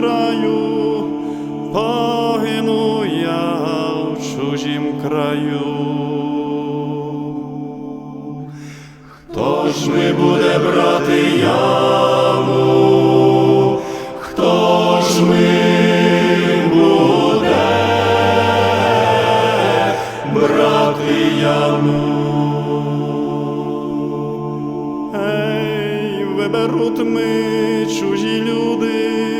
краю, погину я в чужім краю. Хто ж ми буде брати яму? Хто ж ми буде брати? Ей, виберуть ми чужі люди,